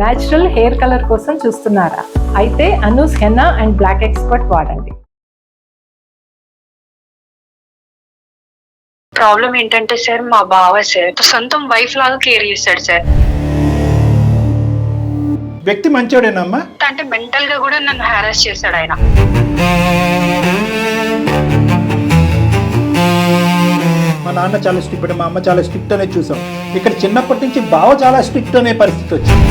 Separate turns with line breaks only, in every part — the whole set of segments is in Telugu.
న్యాచురల్ హెయిర్ కలర్ కోసం చూస్తున్నారా? అయితే Anu's henna and black expert వాడండి.
ప్రాబ్లం ఏంటంటే సార్ మా బావ సార్ సొంతం వైఫ్ లాగా కేర్ చేస్తాడు సార్.
వ్యక్తి మంచోడేనమ్మా
అంటే మెంటల్గా కూడా నన్ను హారాస్ చేశాడు ఆయన.
మా నాన్న చాలా స్ట్రిక్ట్ మా అమ్మ చాలా స్ట్రిక్ట్ అనేది చూసాం. ఇక్కడ చిన్నప్పటి నుంచి బావ చాలా స్ట్రిక్ట్ అనే పరిస్థితి వచ్చింది.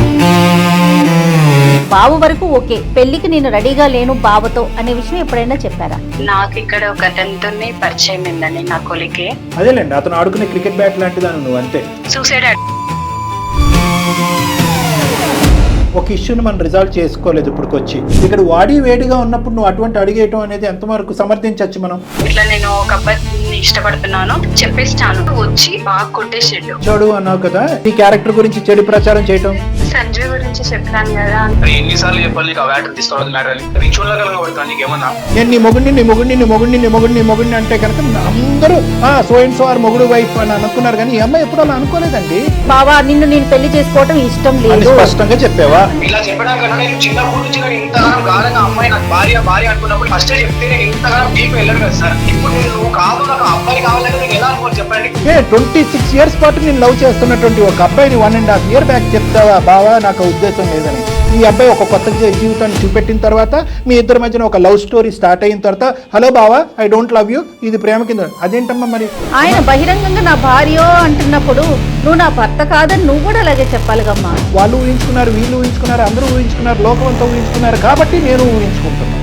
బావ వరకు ఓకే పెళ్ళికి నేను రెడీగా లేను బావతో అనే విషయం ఎప్పుడైనా చెప్పారా?
నాకు ఇక్కడ ఒక అతనితోనే పరిచయం ఏందండి నా కొలికి.
అదేలేండి అతను ఆడుకునే క్రికెట్ బ్యాట్ లాంటిదాను నువ్వు అంతే.
సూసైడ్
ఒక ఇష్యూని మనం రిజాల్వ్ చేసుకోలేదు ఇప్పటికొచ్చి. ఇక్కడ వాడి వేడిగా ఉన్నప్పుడు నువ్వు అటువంటి అడిగేయటం అనేది ఎంతవరకు సమర్థించవచ్చు మనం?
ఇట్లా నేను ఒక అబ్బాయిని ఇష్టపడుతున్నాను. చెప్పేస్తాను వచ్చి బాగా కొట్టేసాడు.
చెడు అన్నావు కదా నీ క్యారెక్టర్ గురించి చెడు ప్రచారం చేయటం?
సంజయ్ గురించి చెప్పాను కదా.
ఎన్నిసార్లు చెప్పాలి నీకు ఆ వ్యాటర్ తీసుకోవద్దు మ్యాటర్ అని. రిచువల్గా కలగబడతాను నీకు ఏమన్నా
నేను నీ మొగుడిని నీ మొగుడిని నీ మొగుడిని నీ మొగుడిని నీ మొగుడిని అంటే కనుక అందరూ ఆ సో అండ్ సో ఆర్ మొగుడు వైఫ్ అని అనుకున్నారు. కానీ ఈ అమ్మాయి ఎప్పుడు అలా అనుకోలేదండి.
బావా నిన్ను నేను పెళ్ళి చేసుకోవటం ఇష్టం లేదు.
స్పష్టంగా చెప్పావా?
ఇలా చెప్పడం నేను చిన్నప్పటి నుంచి నాకు ఇంతగానం గారంగా అమ్మాయి నాకు భార్య భార్య అనుకున్నప్పుడు ఫస్ట్ చెప్తే నేను ఇంతగానం డీప్ వెళ్ళాను కదా సార్ ఇప్పుడు నేను నువ్వు కాదు నాకు అబ్బాయి కావాలంటే నేను ఎలా అనుకోవాలి చెప్పండి?
ఏ ట్వంటీ సిక్స్ ఇయర్స్ పాటు నేను లవ్ చేస్తున్నటువంటి ఒక అబ్బాయిని one and half year back చెప్తావా బావా? నాకు ఉద్దేశం లేదని. ఈ అబ్బాయి ఒక కొత్త జీవితాన్ని చూపెట్టిన తర్వాత మీ ఇద్దరి మధ్యన ఒక లవ్ స్టోరీ స్టార్ట్ అయిన తర్వాత హలో బావా ఐ డోంట్ లవ్ యూ ఇది ప్రేమ కింద అదేంటమ్మా మరి?
ఆయన బహిరంగంగా నా భార్య అంటున్నప్పుడు నువ్వు నా భర్త కాదని నువ్వు కూడా అలాగే చెప్పాలిగమ్మా.
వాళ్ళు ఊహించుకున్నారు వీళ్ళు ఊహించుకున్నారు అందరూ ఊహించుకున్నారు లోకం అంతా ఊహించుకున్నారు కాబట్టి నేను ఊహించుకుంటున్నాను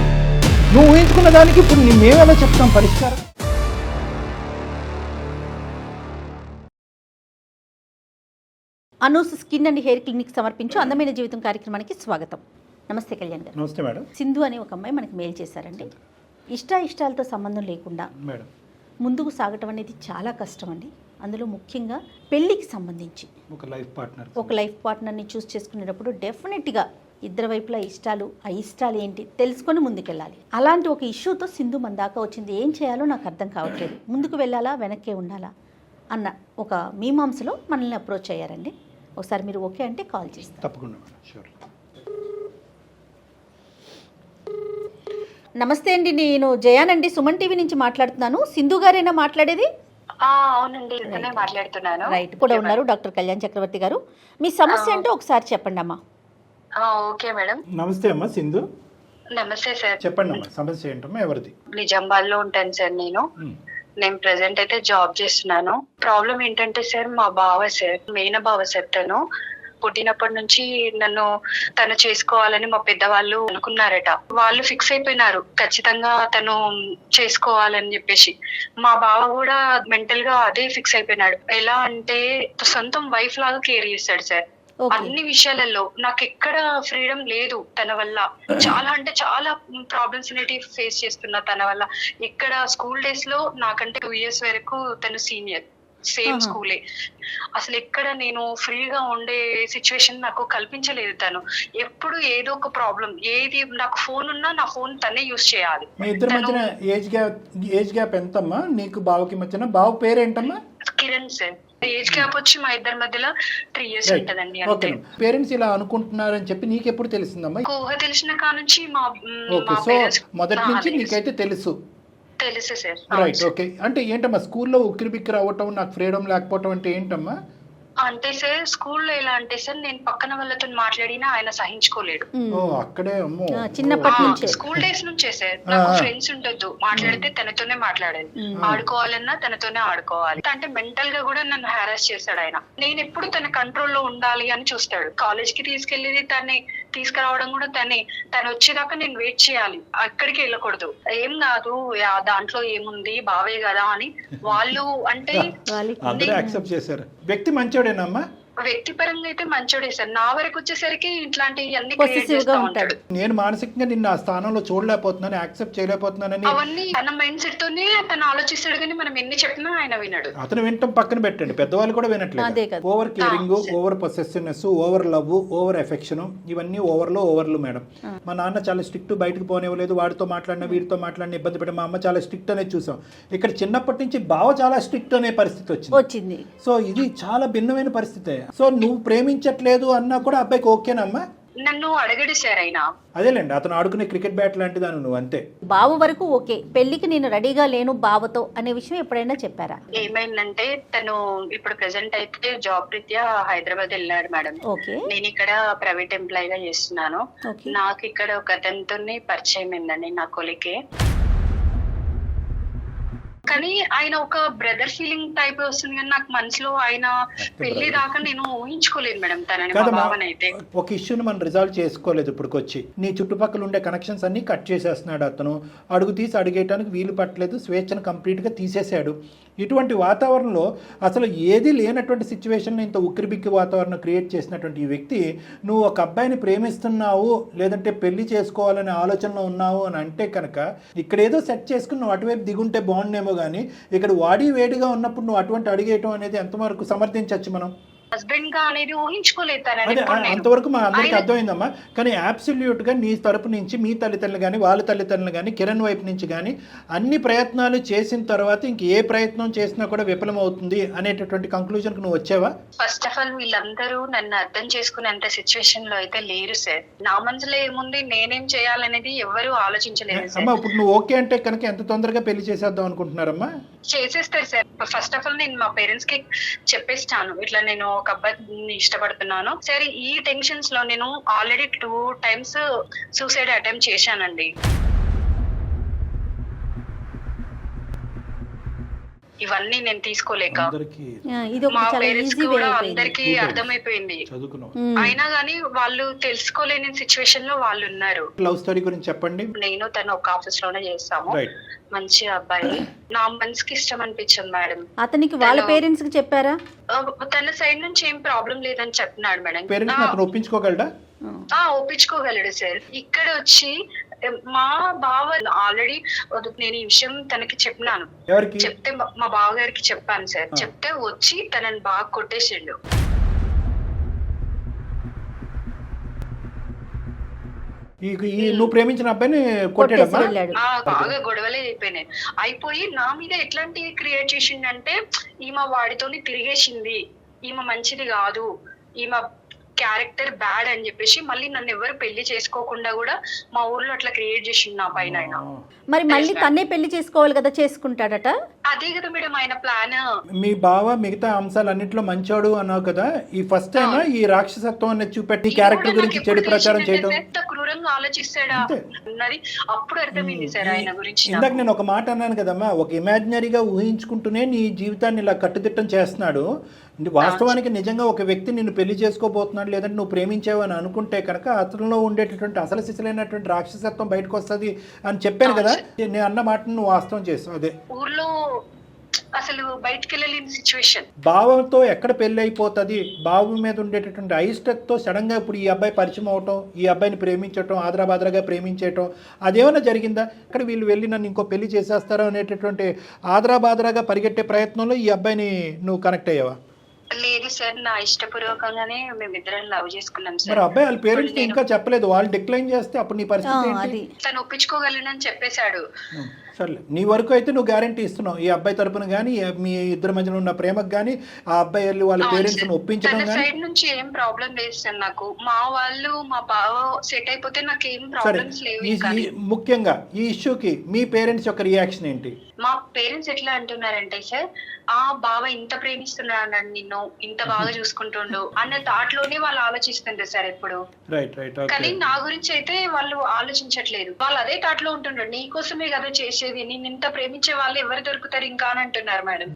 నువ్వు ఊహించుకున్న దానికి ఇప్పుడు మేమెలా చెప్తాం పరిష్కారం?
Anu's skin and hair clinic సమర్పించు అందమైన జీవితం కార్యక్రమానికి స్వాగతం. నమస్తే కళ్యాణ్ గారు.
నమస్తే మేడం.
సింధు అనే ఒక అమ్మాయి మనకి మెయిల్ చేశారండి. ఇష్ట ఇష్టాలతో సంబంధం లేకుండా
మేడం.
ముందుకు సాగటం అనేది చాలా కష్టం అండి అందులో ముఖ్యంగా పెళ్ళికి సంబంధించి
ఒక లైఫ్ పార్ట్నర్.
ఒక లైఫ్ పార్ట్నర్ని చూస్ చేసుకునేటప్పుడు డెఫినెట్గా ఇద్దరు వైపులా ఇష్టాలు ఆ ఇష్టాలు ఏంటి తెలుసుకొని ముందుకెళ్ళాలి. అలాంటి ఒక ఇష్యూతో సింధు మన దాకా వచ్చింది. ఏం చేయాలో నాకు అర్థం కావట్లేదు. ముందుకు వెళ్ళాలా వెనక్కే ఉండాలా అన్న ఒక మీమాంసలో మనల్ని అప్రోచ్ అయ్యారండి. ఒకసారి మీరు ఓకే అంటే కాల్ చేస్తాను.
తప్పకుండా షూర్
నమస్తే అండి నేను జయానండి సుమన్ టీవీ నుంచి మాట్లాడుతున్నాను. సింధు గారేనా మాట్లాడేది?
ఆ, అవునండి మాట్లాడుతున్నాను.
రైట్ కూడా ఉన్నారు డాక్టర్ కళ్యాణ్ చక్రవర్తి గారు. మీ సమస్య ఏంటో ఒకసారి చెప్పండి అమ్మా.
ఆ, ఓకే మేడం.
నమస్తే అమ్మా సింధు.
నమస్తే సార్.
చెప్పండి అమ్మా సమస్య ఏంటమ్మా ఎవరిది?
నిజామాబాద్లో ఉంటాను సార్ నేను. నేను ప్రెసెంట్ అయితే జాబ్ చేస్తున్నాను. ప్రాబ్లం ఏంటంటే సార్ మా బావ సార్ మెయిన్ బావ సార్ తను పుట్టినప్పటి నుంచి నన్ను తను చేసుకోవాలని మా పెద్దవాళ్ళు అనుకున్నారట. వాళ్ళు ఫిక్స్ అయిపోయినారు. ఖచ్చితంగా తను చేసుకోవాలని చెప్పేసి. మా బావ కూడా మెంటల్గా అదే ఫిక్స్ అయిపోయినాడు. ఎలా అంటే సొంతం వైఫ్ లాగా కేర్ చేస్తాడు సార్ అన్ని విషయాలలో నాకు ఎక్కడ ఫ్రీడమ్ లేదు తన వల్ల. చాలా అంటే చాలా ప్రాబ్లమ్స్ అనేటివి ఫేస్ చేస్తున్నా తన వల్ల. ఇక్కడ స్కూల్ డేస్లో నాకంటే టూ ఇయర్స్ వరకు తను సీనియర్ సేమ్. స్కూలే అసలు ఎక్కడ నేను ఫ్రీగా ఉండే సిచ్యువేషన్ నాకు కల్పించలేదు తను. ఎప్పుడు ఏదో ఒక ప్రాబ్లం ఏది నాకు ఫోన్ ఉన్నా నా ఫోన్ తనే యూస్ చేయాలి.
మీ ఇద్దరి మధ్యన ఏజ్ గ్యాప్ ఏజ్ గ్యాప్ ఎంతమ్మా? నీకు బావకి మధ్యన? బావ పేరేంటమ్మా?
కిరణ్ సార్. ఏజ్ గ్యాప్ వచ్చి మా ఇద్దరి మధ్యలో త్రీ ఇయర్స్ ఉంటదండి
ఓకే
అంతే
పేరెంట్స్ ఇలా అనుకుంటున్నారని చెప్పి నీకు ఎప్పుడు తెలిసిందమ్మా
ఊహ తెలిసిన కా నుంచి మా
ఓకే
మా
సో
పేరెంట్స్
మొదటి నుంచి నీకైతే తెలుసు.
తెలుసు సార్.
రైట్ ఓకే అంటే ఏంటమ్మా స్కూల్లో ఉక్కిరి బిక్కిరి అవ్వటం నాకు ఫ్రీడమ్ లేకపోవటం అంటే ఏంటమ్మా?
అంటే సార్ స్కూల్లో ఎలా అంటే సార్ నేను పక్కన వాళ్ళతో మాట్లాడినా ఆయన సహించుకోలేడు.
ఓ అక్కడే అమ్మో
చిన్నప్పటి. నుంచే.
స్కూల్ డేస్ నుంచే సార్ నాకు. ఫ్రెండ్స్ ఉండొద్దు మాట్లాడితే తనతోనే మాట్లాడాలి. ఆడుకోవాలన్నా తనతోనే ఆడుకోవాలి అంటే మెంటల్గా కూడా నన్ను హారాస్ చేస్తాడు ఆయన నేను ఎప్పుడు తన కంట్రోల్లో ఉండాలి అని చూస్తాడు కాలేజ్కి తీసుకెళ్ళేది తనే తీసుకురావడం కూడా తనే. తను వచ్చేదాకా నేను వెయిట్ చేయాలి. అక్కడికి వెళ్ళకూడదు. ఏం కాదు యా, దాంట్లో ఏముంది బావే కదా అని. వాళ్ళు అంటే
చేశారు. వ్యక్తి మంచోడేనమ్మా?
వ్యక్తిపరంగా అయితే మంచోడే సార్. నా వరకు వచ్చేసరికి ఇట్లాంటివి అన్ని క్రియేట్ చేస్తా
ఉంటాడు.
నేను మానసికంగా నిన్ను ఆ స్థానంలో చూడలేకపోతున్నాను యాక్సెప్ట్ చేయలేకపోతున్నానని
అవన్నీ తన మైండ్ సెట్ తోనే తను ఆలోచిస్తాడు కానీ మనం ఎన్ని చెప్పినా ఆయన వినడు.
అతను వినటం పక్కన పెట్టండి. పెద్దవాళ్ళు కూడా వినట్లేదు. Over caring over possessiveness over love over affection ఇవన్నీ ఓవర్లో ఓవర్లు మేడం. మా నాన్న చాలా స్ట్రిక్ట్ బయటకు పోనివ్వలేదు. వాడితో మాట్లాడిన వీడితో మాట్లాడిన ఇబ్బంది పెట్టి మా అమ్మ చాలా స్ట్రిక్ట్ అనేది చూసాం. ఇక్కడ చిన్నప్పటి నుంచి బావ చాలా స్ట్రిక్ట్ అనే పరిస్థితి వచ్చింది.
వచ్చింది.
సో ఇది చాలా భిన్నమైన పరిస్థితే. సో నువ్వు ప్రేమించట్లేదు అన్నా కూడా అబ్బాయికి ఓకేనమ్మా?
నన్ను అడగడు సార్ అయినా.
అదేలేండి అతను ఆడుకునే క్రికెట్ బ్యాట్ లాంటిదాను నువ్వు అంతే.
బావ వరకు ఓకే పెళ్ళికి నేను రెడీగా లేను బావతో అనే విషయం ఎప్పుడైనా చెప్పారా?
ఏమైందంటే తను ఇప్పుడు ప్రెసెంట్ అయితే జాబ్ రీత్యా హైదరాబాద్ వెళ్ళాడు మేడం.
ఓకే.
నేను ఇక్కడ ప్రైవేట్ ఎంప్లాయ్గా చేస్తున్నాను నాకు ఇక్కడ ఒక అతనితో పరిచయం అయిందండి నా కొలికే. కానీ ఆయన ఒక బ్రదర్ ఫీలింగ్ టైప్ వస్తుంది కానీ నాకు మనసులో ఆయన పెళ్ళి దాకా నేను ఊహించుకోలేదు మేడం తనని భావనైతే
ఒక ఇష్యూని మనం రిజాల్వ్ చేసుకోలేదు ఇప్పటికొచ్చి. నీ చుట్టుపక్కల ఉండే కనెక్షన్స్ అన్ని కట్ చేసేస్తున్నాడు అతను. అడుగు తీసి అడిగేయటానికి వీలు పట్టలేదు స్వేచ్ఛను కంప్లీట్గా తీసేశాడు. ఇటువంటి వాతావరణంలో అసలు ఏది లేనటువంటి సిచ్యువేషన్ ఇంత ఉక్కిరిబిక్కి వాతావరణం క్రియేట్ చేసినటువంటి ఈ వ్యక్తి నువ్వు ఒక అబ్బాయిని ప్రేమిస్తున్నావు లేదంటే పెళ్ళి చేసుకోవాలనే ఆలోచనలో ఉన్నావు అని అంటే కనుక ఇక్కడ ఏదో సెట్ చేసుకుని నువ్వు అటువైపు దిగుంటే బాగుండేమో కానీ ఇక్కడ వాడి వేడిగా ఉన్నప్పుడు నువ్వు అటువంటి అడిగేయటం అనేది ఎంతవరకు సమర్థించవచ్చు మనం?
హస్బెండ్గా అనేది ఊహించుకోలేదు.
అంతవరకు మా అందరికి అర్థమైందమ్మా. కానీ absolute గా నీ తరపు నుంచి మీ తల్లిదండ్రులు కానీ వాళ్ళ తల్లిదండ్రులు కానీ కిరణ్ వైపు నుంచి కానీ అన్ని ప్రయత్నాలు చేసిన తర్వాత ఇంక ఏ ప్రయత్నం చేసినా కూడా విఫలమవుతుంది అనేటటువంటి కంక్లూజన్కి నువ్వు వచ్చావా?
ఫస్ట్ ఆఫ్ ఆల్ వీళ్ళందరూ నన్ను అర్థం చేసుకునేంత సిచ్యువేషన్లో అయితే లేరు సార్ నా మనసులో ఏముంది? నేనేం చేయాలనేది ఎవరు ఆలోచించలేదు
అమ్మా ఇప్పుడు నువ్వు ఓకే అంటే కనుక ఎంత తొందరగా పెళ్ళి చేసేద్దాం అనుకుంటున్నారమ్మా?
చేసేస్తారు సార్ ఫస్ట్ ఆఫ్ ఆల్ నేను మా పేరెంట్స్కి చెప్పేస్తాను. ఇట్లా నేను ఒక అబ్బాయిని ఇష్టపడుతున్నాను. సరే ఈ టెన్షన్స్లో నేను already two times suicide attempt చేశానండి. ఇవన్నీ నేను తీసుకోలేక.
అందరికి
ఆ, ఇది ఒక
మా
చాలా
పేరెంట్స్
ఈజీ వే
కూడా అందరికి అర్థమైపోయింది. అయినా గానీ వాళ్ళు తెలుసుకోలేని సిచ్యువేషన్లో వాళ్ళు ఉన్నారు.
లవ్ స్టోరీ గురించి చెప్పండి.
నేను తను ఒక ఆఫీస్లోనే చేస్తాము.
రైట్
మంచి అబ్బాయి. నా మనసుకి ఇష్టం అనిపించింది మేడం.
అతనికి వాళ్ళ పేరెంట్స్కి చెప్పారా?
తన సైడ్ నుంచి ఏం ప్రాబ్లం లేదని చెప్తున్నాడు మేడం.
ఒప్పించుకోగలడా?
ఆ ఒప్పించుకోగలడు సార్. ఇక్కడ వచ్చి మా బావ ఆల్రెడీ నేను ఈ విషయం తనకి చెప్పినాను.
ఎవరికి?
చెప్తే మా- బావగారికి చెప్పాను సార్. చెప్తే వచ్చి తనని బాగా కొట్టేసిండు.
నువ్వు ప్రేమించిన అబ్బాయిని కొట్టాడమ్మా?
బాగా గొడవలే అయిపోయినాయి. అయిపోయి నా మీద ఎట్లాంటివి క్రియేట్ చేసిండంటే ఈమె వాడితోని తిరిగేసింది. ఈమె మంచిది కాదు. ఈమె క్యారెక్టర్ బ్యాడ్ అని చెప్పేసి మళ్ళీ నన్ను ఎవరు పెళ్ళి చేసుకోకుండా కూడా మా ఊర్లో అట్లా క్రియేట్ చేసిండు నా పైన ఆయన.
మరి మళ్ళీ తన్నే పెళ్ళి చేసుకోవాలి కదా చేసుకుంటాడట?
అదే కదా మేడం ఆయన ప్లాన్
మీ బావ మిగతా అంశాలన్నింటిలో మంచోడు అన్నావు కదా ఈ ఫస్ట్ టైం ఈ రాక్షసత్వం అనేది చూపెట్టి క్యారెక్టర్ గురించి చెడు ప్రచారం చేయటం?
ఎంత క్రూరంగా ఆలోచిస్తాడా. అన్నది అప్పుడు అర్థమైంది సార్ ఆయన గురించి.
ఇందాక నేను ఒక మాట అన్నాను కదమ్మా ఒక ఇమాజినరీగా ఊహించుకుంటూనే నీ జీవితాన్ని ఇలా కట్టుదిట్టం చేస్తున్నాడు. ఇది వాస్తవానికి నిజంగా ఒక వ్యక్తి నిన్ను పెళ్ళి చేసుకోబోతున్నాడు లేదంటే నువ్వు ప్రేమించావు అని అనుకుంటే కనుక అతనిలో ఉండేటటువంటి అసలు సిసలైనటువంటి రాక్షసత్వం బయటకు వస్తుంది అని చెప్పాను కదా. నేను అన్న మాటను నువ్వు వాస్తవం చేస్తావు అదే.
ఊర్లో అసలు బయటికి వెళ్ళలేని సిచ్యువేషన్
భావంతో ఎక్కడ పెళ్ళి అయిపోతుంది భావం మీద ఉండేటటువంటి అయిష్టతో సడన్గా ఇప్పుడు ఈ అబ్బాయి పరిచయం అవటం ఈ అబ్బాయిని ప్రేమించటం ఆదరాబాదరాగా ప్రేమించటం అదేమైనా జరిగిందా? ఇక్కడ వీళ్ళు వెళ్ళి నన్ను ఇంకో పెళ్ళి చేసేస్తారో అనేటటువంటి ఆదరాబాదరాగా పరిగెట్టే ప్రయత్నంలో ఈ అబ్బాయిని నువ్వు కనెక్ట్ అయ్యావా?
లేదు సార్ నా ఇష్టపూర్వకంగానే మేమిద్దరం లవ్ చేసుకున్నాం
మరి
సార్
అబ్బాయి వాళ్ళ పేరెంట్స్ ఇంకా చెప్పలేదు వాళ్ళు డిక్లైన్ చేస్తే అప్పుడు నీ
ఆ,
పరిస్థితి ఏంటి?
అది.
తను ఒప్పించుకోగలనని చెప్పేశాడు.
ఉం, సర్లే. నీ వరకు అయితే నువ్వు గ్యారంటీ ఇస్తున్నావు. ఈ అబ్బాయి తరపున కానీ మీ ఇద్దరి మధ్యన ఉన్న ప్రేమకు కానీ ఆ అబ్బాయి వెళ్ళి వాళ్ళ పేరెంట్స్ని. ఒప్పించడం
తన
కానీ
సైడ్ నుంచి ఏం ప్రాబ్లం లేదు సార్ నాకు. మా వాళ్ళు మా బావ సెట్ అయిపోతే నాకు ఏం
సరే
ప్రాబ్లమ్స్ లేవు
ఈ
ఇంకా.
ఈ- ముఖ్యంగా ఈ ఇష్యూకి మీ పేరెంట్స్ యొక్క రియాక్షన్ ఏంటి?
మా పేరెంట్స్ ఎట్లా అంటున్నారంటే సార్ ఆ బావ ఇంత ప్రేమిస్తున్నాడు నిన్ను ఇంత బాగా చూసుకుంటుండు? అన్న థాట్లోనే వాళ్ళు ఆలోచిస్తుండ్రు సార్
రైట్
కానీ నా గురించి అయితే వాళ్ళు ఆలోచించట్లేదు. వాళ్ళు అదే థాట్లో ఉంటుండ్రు. నీ కోసమే కదా చేసేది. నేను ఇంత ప్రేమించే వాళ్ళు ఎవరు దొరుకుతారు ఇంకా అని అంటున్నారు మేడం.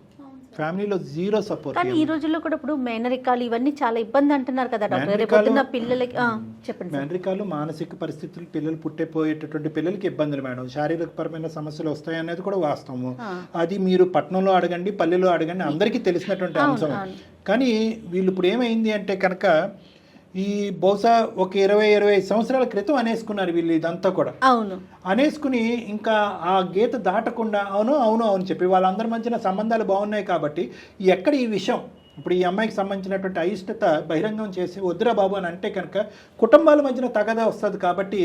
ఫ్యామిలీలో జీరో సపోర్ట్
కానీ ఈ రోజుల్లో కూడా ఇప్పుడు మేనరికాలు ఇవన్నీ చాలా ఇబ్బంది అంటున్నారు కదా డాక్టర్ పిల్లలకి చెప్పండి.
మేనరికాలు మానసిక పరిస్థితులు పిల్లలు పుట్టిపోయేటటువంటి పిల్లలకి ఇబ్బందులు మేడం శారీరకపరమైన సమస్యలు వస్తాయి అనేది కూడా వాస్తవము. అది మీరు పట్టణంలో అడగండి పల్లెలో అడగండి అందరికీ తెలిసినటువంటి అంశం. కానీ వీళ్ళు ఇప్పుడు ఏమైంది అంటే కనుక ఈ బహుశా ఒక ఇరవై ఇరవై సంవత్సరాల క్రితం అనేసుకున్నారు వీళ్ళు ఇదంతా కూడా.
అవును.
అనేసుకుని ఇంకా ఆ గీత దాటకుండా అవును అవును అవును చెప్పి వాళ్ళందరి మధ్యన సంబంధాలు బాగున్నాయి కాబట్టి ఎక్కడ ఈ విషయం ఇప్పుడు ఈ అమ్మాయికి సంబంధించినటువంటి అయిష్టత బహిరంగం చేసి వద్దురా బాబు అని అంటే కనుక కుటుంబాల మధ్యన తగదా వస్తుంది కాబట్టి.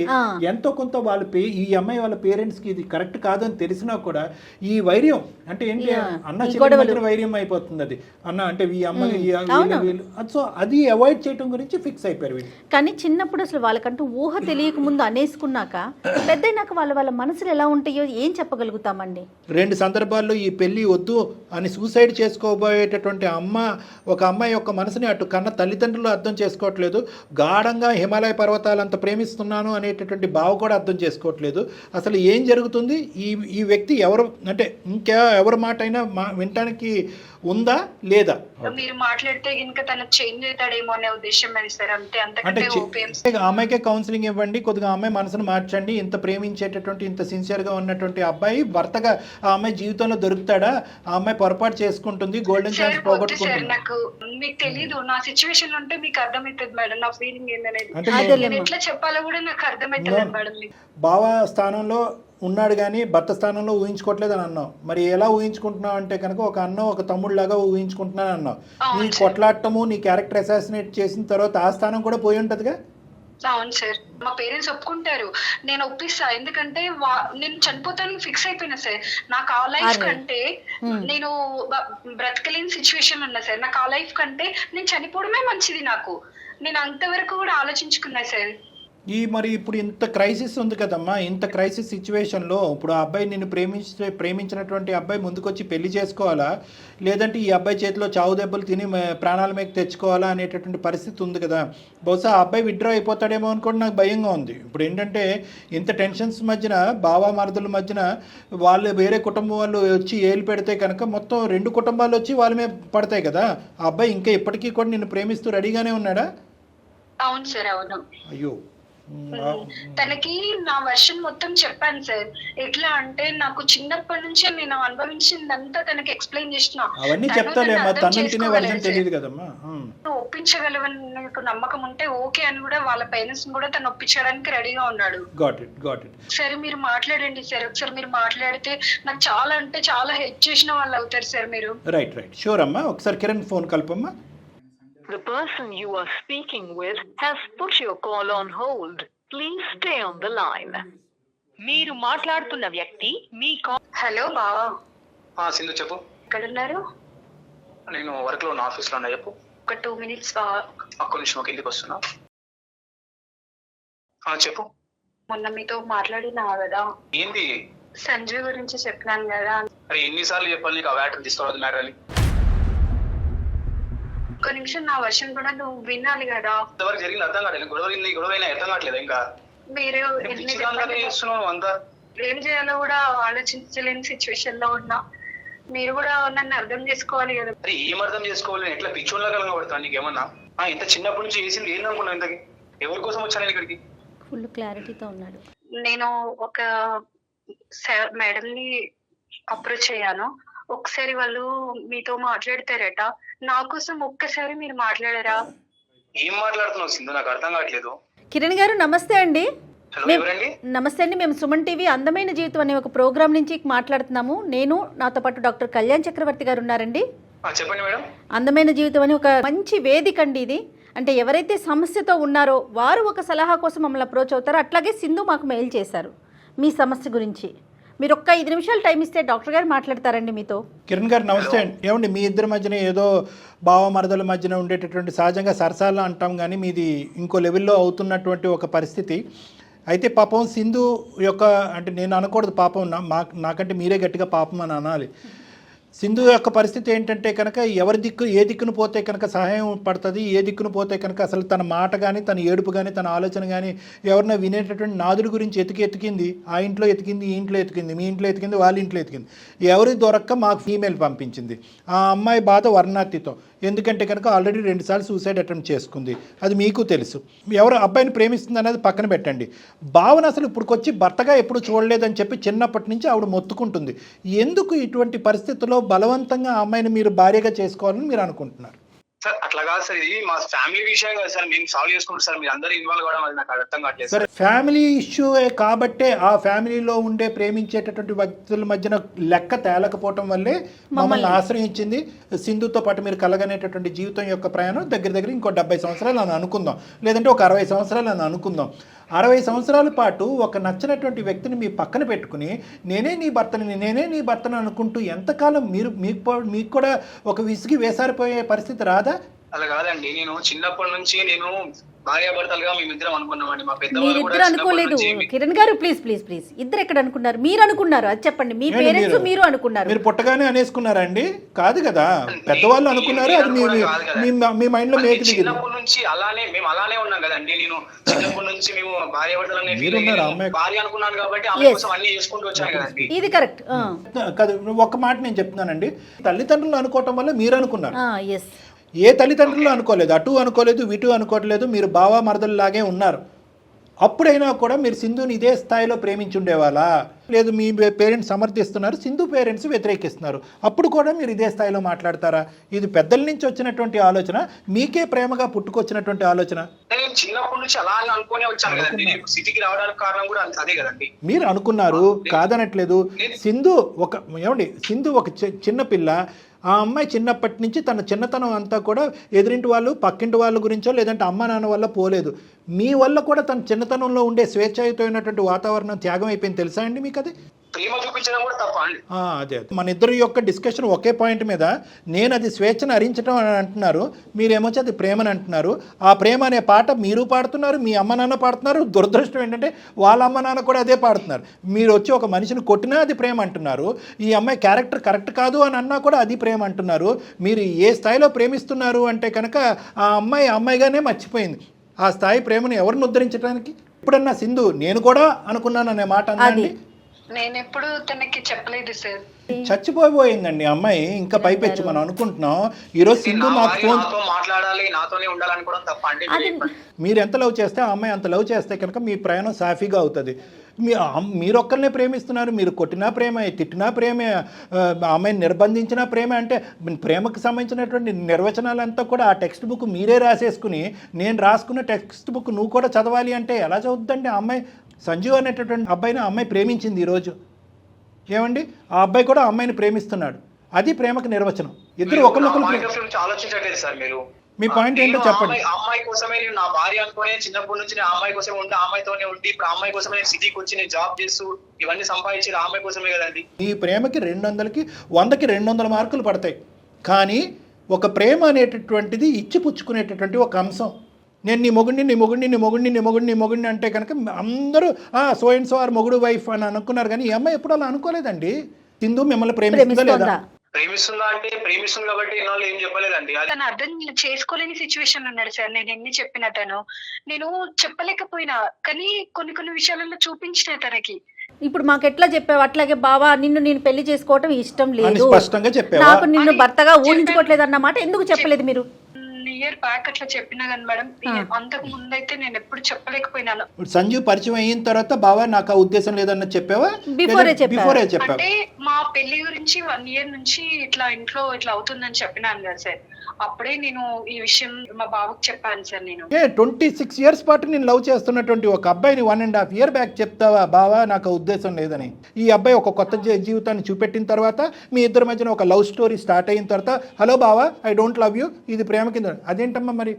ఎంతో కొంత వాళ్ళ పే ఈ అమ్మాయి వాళ్ళ పేరెంట్స్కి ఇది కరెక్ట్ కాదని తెలిసినా కూడా ఈ వైర్యం అంటే ఏంటి? అన్న
ఈ
చెల్లి
గొడవలు.
మధ్యన వైర్యం అయిపోతుంది అది. అన్న అంటే ఈ అమ్మాయి సో అది అవాయిడ్ చేయడం గురించి ఫిక్స్ అయిపోయారు వీళ్ళు.
కానీ చిన్నప్పుడు అసలు వాళ్ళకంటూ ఊహ తెలియక ముందు అనేసుకున్నాక పెద్దయినాక వాళ్ళ వాళ్ళ మనసులు ఎలా ఉంటాయో ఏం చెప్పగలుగుతామండి?
రెండు సందర్భాల్లో ఈ పెళ్ళి వద్దు అని సూసైడ్ చేసుకోబోయేటటువంటి అమ్మ ఒక అమ్మాయి యొక్క మనసుని అటు కన్న తల్లిదండ్రులు అర్థం చేసుకోవట్లేదు. గాఢంగా హిమాలయ పర్వతాలంత ప్రేమిస్తున్నాను అనేటటువంటి బావ కూడా అర్థం చేసుకోవట్లేదు. అసలు ఏం జరుగుతుంది? ఈ ఈ వ్యక్తి ఎవరు అంటే ఇంకా ఎవరి మాట అయినా మా వినటానికి ఉందా లేదా?
మీరు మాట్లాడితే ఇంకా తను చేంజ్ అవుతాడేమో అనే ఉద్దేశం అది సార్? అంతే
అంటే
అంతకంటే
చి-
ఓపీఎం
ఆ అమ్మాయికే కౌన్సిలింగ్ ఇవ్వండి కొద్దిగా ఆ అమ్మాయి మనసును మార్చండి ఇంత ప్రేమించేటటువంటి ఇంత సిన్సియర్గా ఉన్నటువంటి అబ్బాయి భర్తగా ఆ అమ్మాయి జీవితంలో దొరుకుతాడా? ఆ అమ్మాయి పొరపాటు చేసుకుంటుంది గోల్డెన్ ఛాన్స్ పోగొట్టుకుంటుంది.
నాకు మీకు తెలీదు. నా సిచ్యువేషన్ ఉంటే మీకు అర్థమవుతుంది మేడం నా ఫీలింగ్
నేను
ఎట్లా చెప్పాలో కూడా నాకు అర్థమవుతుంది మేడం
బావ స్థానంలో ఉన్నాడు కానీ భర్త స్థానంలో ఊహించుకోవట్లేదు అని అన్నావు. మరి ఎలా ఊహించుకుంటున్నావు అంటే కనుక ఒక అన్న ఒక తమ్ముళ్ళలాగా ఊహించుకుంటున్నాను అన్నావు. నీ. కొట్లాడటము నీ క్యారెక్టర్ అసాసినేట్ చేసిన తర్వాత ఆ స్థానం కూడా పోయి ఉంటుందిగా?
అవును సార్. మా పేరెంట్స్ ఒప్పుకుంటారు. నేను ఒప్పిస్తా. ఎందుకంటే నేను చనిపోతాను ఫిక్స్ అయిపోయినా సార్. నాకు ఆ లైఫ్. కంటే నేను బ్రతకలేని సిచ్యువేషన్ ఉన్నా సార్. నాకు ఆ లైఫ్ కంటే నేను చనిపోవడమే మంచిది నాకు. నేను అంతవరకు కూడా ఆలోచించుకున్నా సార్.
ఈ మరి ఇప్పుడు ఇంత క్రైసిస్ ఉంది కదమ్మా. ఇంత క్రైసిస్ సిచ్యువేషన్లో ఇప్పుడు ఆ అబ్బాయి నిన్ను ప్రేమించే ప్రేమించినటువంటి అబ్బాయి ముందుకొచ్చి పెళ్ళి చేసుకోవాలా? లేదంటే ఈ అబ్బాయి చేతిలో చావు దెబ్బలు తిని ప్రాణాల మీద తెచ్చుకోవాలా అనేటటువంటి పరిస్థితి ఉంది కదా. బహుశా ఆ అబ్బాయి విత్డ్రా అయిపోతాడేమో అని కూడా నాకు భయంగా ఉంది. ఇప్పుడు ఏంటంటే ఇంత టెన్షన్స్ మధ్యన బావా మరదల మధ్యన వాళ్ళు వేరే కుటుంబం వాళ్ళు వచ్చి ఏలు పెడితే కనుక మొత్తం రెండు కుటుంబాలు వచ్చి వాళ్ళ మీద పడతాయి కదా. ఆ అబ్బాయి ఇంకా ఇప్పటికీ కూడా నిన్ను ప్రేమిస్తూ రెడీగానే ఉన్నాడా?
అవును సార్ అవును.
అయ్యో.
తనకి నా వర్షన్ మొత్తం చెప్పాను సార్. ఎట్లా అంటే నాకు చిన్నప్పటి నుంచి నేను అనుభవించిందంతా తనకి ఎక్స్ప్లెయిన్ చేసిన
అవన్నీ
తినే.
తెలియదు కదమ్మా.
ఒప్పించగలవని నీకు నమ్మకం ఉంటే ఓకే అని కూడా వాళ్ళ పేరెంట్స్ కూడా తను ఒప్పించడానికి రెడీగా ఉన్నాడు.
గాట్ ఇట్ గాట్ ఇట్
సరే మీరు మాట్లాడండి సార్. ఒకసారి మీరు మాట్లాడితే నాకు చాలా అంటే చాలా హెల్ప్ చేసిన వాళ్ళు అవుతారు సార్ మీరు.
రైట్ రైట్ షూర్ అమ్మా. ఒకసారి కిరణ్ ఫోన్ కలపమ్మా
The person you are speaking with has put your call on hold. Please stay on the line.
మీరు మాట్లాడుతున్న వ్యక్తి మీ కా-
హలో బావా.
ఆ, సింధు చెప్పు.
ఎక్కడున్నారు?
నేను వర్క్లో ఉన్న ఆఫీస్లో ఉన్నా చెప్పు.
ఒక టూ మినిట్స్ బావా.
ఒక్క నిమిషం ఒక ఇంటికి వస్తున్నా. ఆ, చెప్పు.
మొన్న మీతో మాట్లాడినా కదా?
ఏంది?
సంజయ్ గురించి చెప్పినాను కదా.
అరే ఎన్నిసార్లు చెప్పాలి నీకు ఆ వ్యాటర్ తీసుకోవద్దు మ్యాటర్ అని?
ఒక నిమిషం నా వర్షన్ కూడా నువ్వు వినాలి కదా.
ఇంతవరకు జరిగింది అర్థం కావట్లేదు. గొడవ గొడవ అయినా అర్థం కావట్లేదు ఇంకా.
మీరు ఎన్ని.
చేస్తున్నావు అంతా?
ఏం చేయాలో కూడా ఆలోచించలేని సిచ్యువేషన్లో ఉన్నా. మీరు కూడా నన్ను అర్థం చేసుకోవాలి కదా.
అరే ఏం అర్థం చేసుకోవాలి? నేను ఎట్లా పిచ్చోళ్ళ కలగా పడతాను నీకేమన్నా ఆ, ఇంత చిన్నప్పటి నుంచి చేసింది ఏంది అనుకున్నావు ఇంతకి? ఎవరి కోసం వచ్చాను నేను ఇక్కడికి?
ఫుల్ క్లారిటీతో ఉన్నాడు.
నేను ఒక సార్ మేడం ని అప్రోచ్ అయ్యాను. ఒకసారి వాళ్ళు మీతో మాట్లాడతారట. నా కోసం ఒక్కసారి మీరు మాట్లాడరా?
ఏం మాట్లాడుతున్నావు సింధు? నాకు అర్థం కావట్లేదు.
కిరణ్ గారు నమస్తే అండి.
హలో
మేము-
ఎవరండి?
నమస్తే అండి. మేము సుమన్ టీవీ అందమైన జీవితం అనే ఒక ప్రోగ్రామ్ నుంచి మాట్లాడుతున్నాము. నేను నాతో పాటు డాక్టర్ కళ్యాణ్ చక్రవర్తి గారు ఉన్నారండి.
ఆ, చెప్పండి మేడం.
అందమైన జీవితం అని ఒక మంచి వేదిక అండి ఇది. అంటే ఎవరైతే సమస్యతో ఉన్నారో వారు ఒక సలహా కోసం మమ్మల్ని అప్రోచ్ అవుతారో అట్లాగే సింధు మాకు మెయిల్ చేశారు మీ సమస్య గురించి. మీరు ఒక్క ఐదు నిమిషాలు టైం ఇస్తే డాక్టర్ గారు మాట్లాడతారండి మీతో.
కిరణ్ గారు నమస్తే అండి. ఏమండి మీ ఇద్దరి మధ్యన ఏదో బావ మరదల మధ్యన ఉండేటటువంటి సహజంగా సరసాలు అంటాం కానీ మీది ఇంకో లెవెల్లో అవుతున్నటువంటి ఒక పరిస్థితి. అయితే పాపం సింధు యొక్క అంటే నేను అనకూడదు పాపం నా మా- నాకంటే మీరే గట్టిగా పాపం అని అనాలి. సింధు యొక్క పరిస్థితి ఏంటంటే కనుక ఎవరి దిక్కు ఏ దిక్కును పోతే కనుక సహాయం పడుతుంది ఏ దిక్కును పోతే కనుక అసలు తన మాట కానీ తన ఏడుపు కానీ తన ఆలోచన కానీ ఎవరినో వినేటటువంటి నాదుడి గురించి ఎతికి ఎతికింది ఆ ఇంట్లో ఎతికింది ఈ ఇంట్లో ఎతికింది మీ ఇంట్లో ఎతికింది వాళ్ళ ఇంట్లో ఎతికింది. ఎవరి దొరక్క మాకు ఫీమేల్ పంపించింది. ఆ అమ్మాయి బాధ వర్ణాతితో. ఎందుకంటే కనుక ఆల్రెడీ రెండుసార్లు సూసైడ్ అటెంప్ట్ చేసుకుంది. అది మీకు తెలుసు. ఎవరు అబ్బాయిని ప్రేమిస్తుంది అనేది పక్కన పెట్టండి. భావన అసలు ఇప్పుడుకొచ్చి భర్తగా ఎప్పుడు చూడలేదని చెప్పి చిన్నప్పటి నుంచి ఆవిడ మొత్తుకుంటుంది. ఎందుకు ఇటువంటి పరిస్థితుల్లో బలవంతంగా ఆ అమ్మాయిని మీరు భార్యగా చేసుకోవాలని మీరు అనుకుంటున్నారు?
సార్ అట్లా కాదు సార్ ఇది మా ఫ్యామిలీ విషయం కదా సార్ మేము సాల్వ్ చేసుకుంటాం సార్ మీరు అందరూ ఇన్వాల్వ్ కావడం అది నాకు అర్థం కావట్లేదు
సరే ఫ్యామిలీ ఇష్యూ కాబట్టే ఆ ఫ్యామిలీలో ఉండే ప్రేమించేటటువంటి వ్యక్తుల మధ్యన లెక్క తేలకపోవటం వల్లే మమ్మల్ని ఆశ్రయించింది. సింధుతో పాటు మీరు కలగనేటటువంటి జీవితం యొక్క ప్రయాణం దగ్గర దగ్గర ఇంకో డెబ్బై సంవత్సరాలు అని అనుకుందాం. లేదంటే ఒక అరవై సంవత్సరాలు అని అనుకుందాం. అరవై సంవత్సరాల పాటు ఒక నచ్చినటువంటి వ్యక్తిని మీ పక్కన పెట్టుకుని నేనే నీ భర్తని నేనే నీ భర్తను అనుకుంటూ ఎంతకాలం మీరు మీకు మీకు కూడా ఒక విసిగి వేసారిపోయే పరిస్థితి రాదా?
అలా కాదండి. నేను చిన్నప్పటి నుంచి నేను భార్యాభర్తలుగా మేమిద్దరం అనుకున్నామండి. మా
మీరిద్దరు అనుకోలేదు. కిరణ్ గారు ప్లీజ్ ప్లీజ్ ప్లీజ్. ఇద్దరు ఎక్కడ అనుకున్నారు? మీరు అనుకున్నారు. అది చెప్పండి. మీ
ఏంటి
పేరెంట్స్
మీరు-
మీరు అనుకున్నారు.
మీరు పుట్టగానే అనేసుకున్నారా అండి కాదు. కదా పెద్దవాళ్ళు అనుకున్నారు. అది మీ మీ-
మైండ్లో
మేకి దిగింది.
చిన్నప్పటి నుంచి అలానే మేము అలానే ఉన్నాం కదండి. నేను చిన్నప్పటి నుంచి మేము
మీరున్నారా అమ్మాయి?
భార్య అనుకున్నాను కాబట్టి ఆమె
Yes.
కోసం అన్ని చేసుకుంటూ వచ్చాను కదండి.
ఇది కరెక్ట్.
కాదు ఒక్క మాట నేను చెప్తున్నానండి. తల్లిదండ్రులు అనుకోవటం వల్ల మీరు అనుకున్నారు.
ఎస్
ఏ తల్లిదండ్రులు అనుకోలేదు అటు అనుకోలేదు ఇటు అనుకోవట్లేదు మీరు బావ మరదల్లాగే ఉన్నారు. అప్పుడైనా కూడా మీరు సింధుని ఇదే స్థాయిలో ప్రేమించుండేవాళ్ళా? లేదు మీ పేరెంట్స్ సమర్థిస్తున్నారు సింధు పేరెంట్స్ వ్యతిరేకిస్తున్నారు. అప్పుడు కూడా మీరు ఇదే స్థాయిలో మాట్లాడతారా? ఇది పెద్దల నుంచి వచ్చినటువంటి ఆలోచన మీకే ప్రేమగా పుట్టుకొచ్చినటువంటి ఆలోచన.
చిన్నప్పటి నుంచి అలా అని అనుకునే వచ్చాను కదండి. నేను సిటీకి రావడానికి కారణం కూడా అంత- అదే కదండి.
మీరు అనుకున్నారు కాదనట్లేదు. సింధు ఒక ఏమండి సింధు ఒక చి- చిన్న పిల్ల ఆ అమ్మాయి చిన్నప్పటి నుంచి తన చిన్నతనం అంతా కూడా ఎదురింటి వాళ్ళు పక్కింటి వాళ్ళ గురించో లేదంటే అమ్మ నాన్న వల్ల పోలేదు. మీ వల్ల కూడా తన చిన్నతనంలో ఉండే స్వేచ్ఛాయుతమైనటువంటి వాతావరణం త్యాగం అయిపోయింది. తెలుసా అండి మీకు అది
ప్రేమ చూపించడం కూడా తప్ప అండి.
ఆ, అదే మన ఇద్దరి యొక్క డిస్కషన్ ఒకే పాయింట్ మీద నేను అది స్వేచ్ఛను హరించడం అని అంటున్నారు మీరేమొచ్చి అది ప్రేమని అంటున్నారు. ఆ ప్రేమ అనే పాట మీరు పాడుతున్నారు మీ అమ్మ నాన్న పాడుతున్నారు. దురదృష్టం ఏంటంటే వాళ్ళ అమ్మ నాన్న కూడా అదే పాడుతున్నారు. మీరు వచ్చి ఒక మనిషిని కొట్టినా అది ప్రేమ అంటున్నారు. ఈ అమ్మాయి క్యారెక్టర్ కరెక్ట్ కాదు అని అన్నా కూడా అది ప్రేమ అంటున్నారు. మీరు ఏ స్థాయిలో ప్రేమిస్తున్నారు అంటే కనుక ఆ అమ్మాయి ఆ అమ్మాయిగానే మర్చిపోయింది. ఆ స్థాయి ప్రేమను ఎవరిని ఉద్ధరించడానికి ఇప్పుడన్నా సింధు నేను కూడా అనుకున్నాను అనే మాట అన్నాండి
నేను ఎప్పుడు తనకి చెప్పలేదు సార్.
చచ్చిపోయిపోయిందండి అమ్మాయి. ఇంకా పైపెచ్చు మనం అనుకుంటున్నాం. ఈరోజు సింధు మాకు ఫోన్
నాతో మాట్లాడాలి నాతోనే ఉండాలనుకోవడం తప్ప అండి
అది
మీరు ఎంత లవ్ చేస్తే ఆ అమ్మాయి అంత లవ్ చేస్తే కనుక మీ ప్రయాణం సాఫీగా అవుతుంది. మీ మీరు ఒక్కరినే ప్రేమిస్తున్నారు. మీరు కొట్టినా ప్రేమ తిట్టినా ప్రేమే అమ్మాయిని నిర్బంధించినా ప్రేమ అంటే ప్రేమకు సంబంధించినటువంటి నిర్వచనాలంతా కూడా ఆ టెక్స్ట్ బుక్ మీరే రాసేసుకుని నేను రాసుకున్న టెక్స్ట్ బుక్ నువ్వు కూడా చదవాలి అంటే ఎలా చదువుతుందండి ఆ అమ్మాయి? సంజీవ్ అనేటటువంటి అబ్బాయిని అమ్మాయి ప్రేమించింది ఈరోజు. ఏమండి? ఆ అబ్బాయి కూడా అమ్మాయిని ప్రేమిస్తున్నాడు. అది ప్రేమకు నిర్వచనం. ఇద్దరు
పాయింట్ నుంచి ఆలోచించట్లేదు సార్ మీరు.
మీ
నేను
ఏంటో చెప్పండి.
అమ్మాయి- కోసమే నేను నా భార్య అనుకునే చిన్నప్పటి నుంచి నేను అమ్మాయి కోసమే ఉండి ఆ అమ్మాయితోనే ఉండి ఇప్పుడు అమ్మాయి కోసమే నేను సిటీకి వచ్చి నేను జాబ్ చేస్తూ ఇవన్నీ సంపాదించి అమ్మాయి కోసమే కదండి.
ఈ ప్రేమకి రెండు వందలకి వందకి రెండు వందల మార్కులు పడతాయి. కానీ ఒక ప్రేమ అనేటటువంటిది ఇచ్చి పుచ్చుకునేటటువంటి ఒక అంశం. నేను నీ మొగుడిని నీ మొగుడిని నీ మొగుడిని నీ మొగుడిని నీ మొగుడిని అంటే కనుక అందరూ సో అండ్ సో ఆర్ మొగుడు వైఫ్ అని అనుకున్నారు. కానీ ఈ అమ్మాయి ఎప్పుడు అలా అనుకోలేదండి. సింధు మిమ్మల్ని ప్రేమిస్తుందా లేదా?
ప్రేమిస్తోందా?
అంటే ప్రేమిస్తుంది కాబట్టి ఏం చెప్పలేదండి.
తను అర్థం చేసుకోలేని సిచ్యువేషన్ ఉన్నాడు సార్. నేను ఎన్ని చెప్పిన తను. నేను చెప్పలేకపోయినా. కానీ కొన్ని కొన్ని విషయాలలో చూపించిన తనకి.
ఇప్పుడు మాకు ఎట్లా చెప్పావు? అట్లాగే బావా నిన్ను నేను పెళ్ళి చేసుకోవటం ఇష్టం
అని
లేదు.
స్పష్టంగా చెప్పావా?
నాకు నిన్ను భర్తగా. ఊహించుకోవట్లేదు అన్నమాట ఎందుకు చెప్పలేదు మీరు?
ఇయర్ బ్యాక్ అట్లా చెప్పినా కానీ మేడం. అంతకు ముందైతే నేను ఎప్పుడు చెప్పలేకపోయినాను
ఇప్పుడు సంజీవ్ పరిచయం అయిన తర్వాత బావా నాకు ఆ ఉద్దేశం లేదన్న చెప్పావా
చెప్పావా?
బిఫోరే చెప్పావు
అంటే మా పెళ్ళి గురించి వన్ ఇయర్ నుంచి ఇట్లా ఇంట్లో ఇట్లా అవుతుందని చెప్పినాను కదా సార్ అప్పుడే నేను ఈ విషయం మా బాబుకి చెప్పాను సార్ నేను.
ఏ ట్వంటీ సిక్స్ ఇయర్స్ పాటు నేను లవ్ చేస్తున్నటువంటి ఒక అబ్బాయిని one and half year back చెప్తావా బావా? నాకు ఉద్దేశం లేదని. ఈ అబ్బాయి ఒక కొత్త జీ- జీవితాన్ని చూపెట్టిన తర్వాత మీ ఇద్దరి మధ్యన ఒక లవ్ స్టోరీ స్టార్ట్ అయిన తర్వాత హలో బావా ఐ డోంట్ లవ్ యూ ఇది ప్రేమ కింద. అదేంటమ్మా మరి?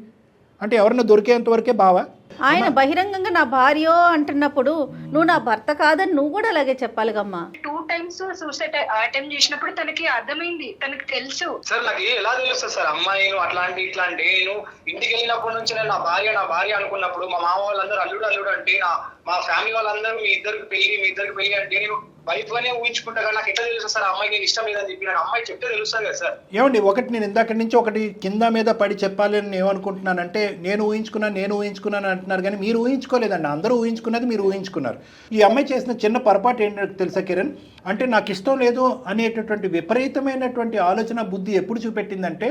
అంటే ఎవరన్నా దొరికేంత వరకే బావా?
ఆయన బహిరంగంగా నా భార్య అంటున్నప్పుడు నువ్వు నా భర్త కాదని నువ్వు కూడా అలాగే చెప్పాలిగమ్మా.
టూ టైమ్స్ సూసైడ్ అటెంప్ట్ చేసినప్పుడు తనకి అర్థమైంది తనకి తెలుసు.
సార్ నాకు ఎలా తెలుస్తుంది సార్? అమ్మాయి అట్లాంటి ఇట్లాంటి నేను ఇంటికి వెళ్ళినప్పటి నుంచి నేను నా భార్య నా భార్య అనుకున్నప్పుడు మా మామ వాళ్ళందరూ అల్లుడు అల్లుడు అంటే నా మా ఫ్యామిలీ వాళ్ళందరూ మీ ఇద్దరికి పెళ్ళి మీ ఇద్దరికి పెళ్ళి అంటే నేను వైఫ్ గానే ఊహించుకుంటా కానీ నాకు ఎట్లా తెలుసు సార్? అమ్మాయి నేను ఇష్టం లేదని చెప్పి నాకు అమ్మాయి చెప్తే తెలుస్తుంది కదా సార్.
ఏమండి ఒకటి నేను ఇందాక నుంచి ఒకటి కింద మీద పడి చెప్పాలి అని ఏమనుకుంటున్నానంటే నేను ఊహించుకున్నాను నేను ఊహించుకున్నాను అంటున్నారు కానీ మీరు ఊహించుకోలేదండి. అందరూ ఊహించుకున్నది మీరు ఊహించుకున్నారు. ఈ అమ్మాయి చేసిన చిన్న పొరపాటు ఏంటో తెలుసా కిరణ్? అంటే నాకు ఇష్టం లేదు అనేటటువంటి విపరీతమైనటువంటి ఆలోచన బుద్ధి ఎప్పుడు చూపెట్టిందంటే